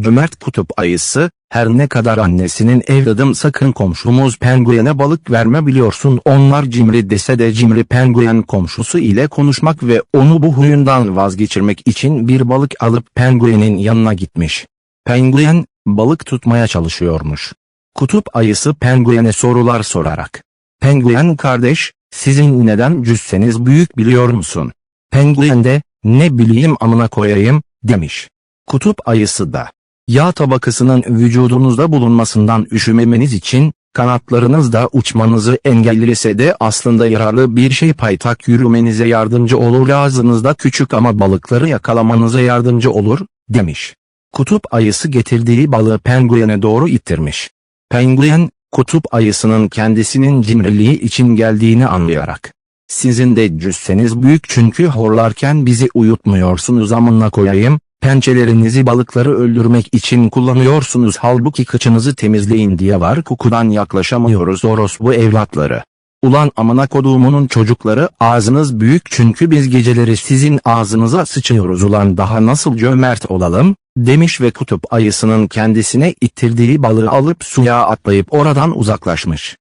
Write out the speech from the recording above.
Cömert kutup ayısı, her ne kadar annesinin evladım sakın komşumuz penguene balık verme biliyorsun onlar cimri dese de cimri penguen komşusu ile konuşmak ve onu bu huyundan vazgeçirmek için bir balık alıp penguenin yanına gitmiş. Penguen, balık tutmaya çalışıyormuş. Kutup ayısı penguene sorular sorarak. Penguen kardeş, sizin neden cüsseniz büyük biliyor musun? Penguen de, ne bileyim amına koyayım, demiş. Kutup ayısı da, yağ tabakasının vücudunuzda bulunmasından üşümemeniz için, kanatlarınızda uçmanızı engellese de aslında yararlı bir şey paytak yürümenize yardımcı olur ağzınızda küçük ama balıkları yakalamanıza yardımcı olur, demiş. Kutup ayısı getirdiği balığı penguene doğru ittirmiş. Penguen, kutup ayısının kendisinin cimriliği için geldiğini anlayarak. Sizin de cüsseniz büyük çünkü horlarken bizi uyutmuyorsunuz amına koyayım, pençelerinizi balıkları öldürmek için kullanıyorsunuz. Halbuki kıçınızı temizleyin diye var. Kokudan yaklaşamıyoruz. Orospu evlatları. Ulan amına koduğumunun çocukları ağzınız büyük çünkü biz geceleri sizin ağzınıza sıçıyoruz. Ulan daha nasıl cömert olalım, demiş ve kutup ayısının kendisine ittirdiği balığı alıp suya atlayıp oradan uzaklaşmış.